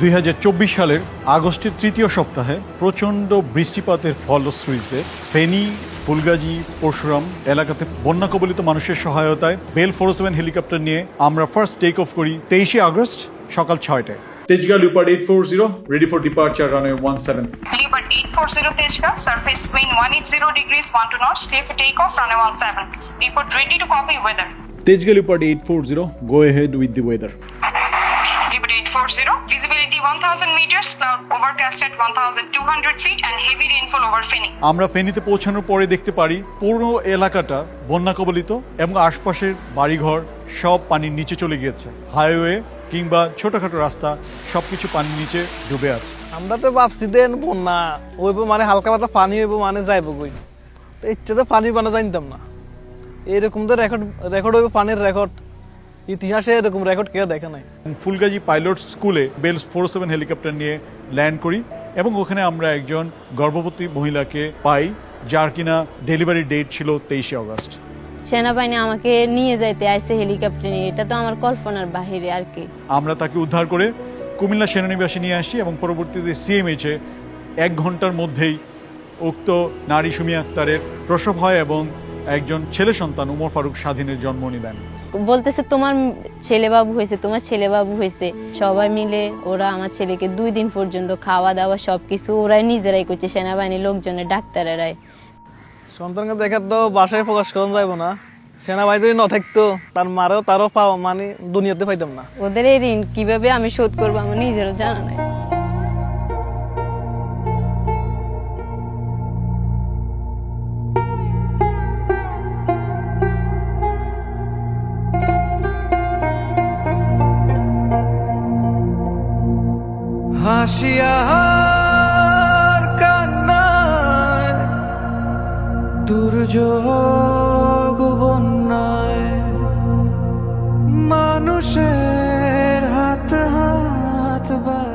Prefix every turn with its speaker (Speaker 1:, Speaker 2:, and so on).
Speaker 1: দুই সালের আগস্টের তৃতীয় সপ্তাহে প্রচণ্ড বৃষ্টিপাতের ফলশ্রুতিতে ফেনী ফুলগাজী পরশুরাম এলাকাতে বন্যা কবলিত মানুষের সহায়তায় বেল ফোর সেভেন হেলিকপ্টার নিয়ে আমরা ফার্স্ট টেক অফ করি তেইশে আগস্ট সকাল ছয়টায় Tejgaon Leopard eight four zero ready for departure runway one seven
Speaker 2: Leopard 840 Tejka, surface wind 180 degrees 1 to knots, clear for takeoff, runway 17. Report ready to copy weather.
Speaker 1: Tejgaon Leopard eight four zero go head with the weather
Speaker 2: Leopard 840, visibility 1000 meters, cloud overcast at 1200 feet and heavy rainfall over Feni.
Speaker 1: আমরা ফেনীতে পৌঁছানোর পরে দেখতে পারি পুরো এলাকাটা বন্যা কবলিত এবং আশপাশের বাড়িঘর সব পানির নিচে চলে গিয়েছে। হাইওয়ে কিংবা ছোটখাটো রাস্তা সবকিছু পানির নিচে ডুবে আছে।
Speaker 3: আমরা তো ভাবছি দেন বন্যা ওইব মানে হালকা পাতা পানি হইব মানে যাইব কই? তো ইচ্ছে তো পানি বানা জানতাম না। এরকম তো রেকর্ড রেকর্ড হইব পানির রেকর্ড ইতিহাসে এরকম রেকর্ড কেউ দেখে নাই।
Speaker 1: ফুলগাজী পাইলট স্কুলে বেলস ফোর সেভেন হেলিকপ্টার নিয়ে ল্যান্ড করি এবং ওখানে আমরা একজন গর্ভবতী মহিলাকে পাই যার কিনা ডেলিভারি ডেট ছিল তেইশে আগস্ট
Speaker 4: সেনাবাহিনী আমাকে নিয়ে যাইতে আইসে হেলিকপ্টার নিয়ে এটা তো আমার কল্পনার বাহিরে আর কি।
Speaker 1: আমরা তাকে উদ্ধার করে কুমিল্লা সেনানিবাসে নিয়ে আসি এবং পরবর্তীতে সিএমএইচে এক ঘণ্টার মধ্যেই উক্ত নারী সুমি আক্তারের প্রসব হয় এবং একজন ছেলে সন্তান উমর ফারুক স্বাধীনের জন্ম নিলেন।
Speaker 4: বলতেছে তোমার ছেলে বাবু হয়েছে তোমার ছেলে বাবু হয়েছে। সবাই মিলে ওরা আমার ছেলেকে দুই দিন পর্যন্ত খাওয়া দাওয়া সবকিছু ওরাই নিজেরাই করছে সেনাবাহিনীর লোকজনের ডাক্তারেরাই।
Speaker 3: সন্তানকে দেখার তো বাসায় প্রকাশ করা যাইব না। সেনাবাহিনী ন থাকতো তার মারেও তারও পাওয়া মানে দুনিয়াতে পাইতাম না।
Speaker 4: ওদের এই ঋণ কীভাবে আমি শোধ করব আমার নিজেরও জানা নাই।
Speaker 5: হাসিয়ার কান্নায় দুর্যোগ বন্যায় মানুষের হাত হাত বা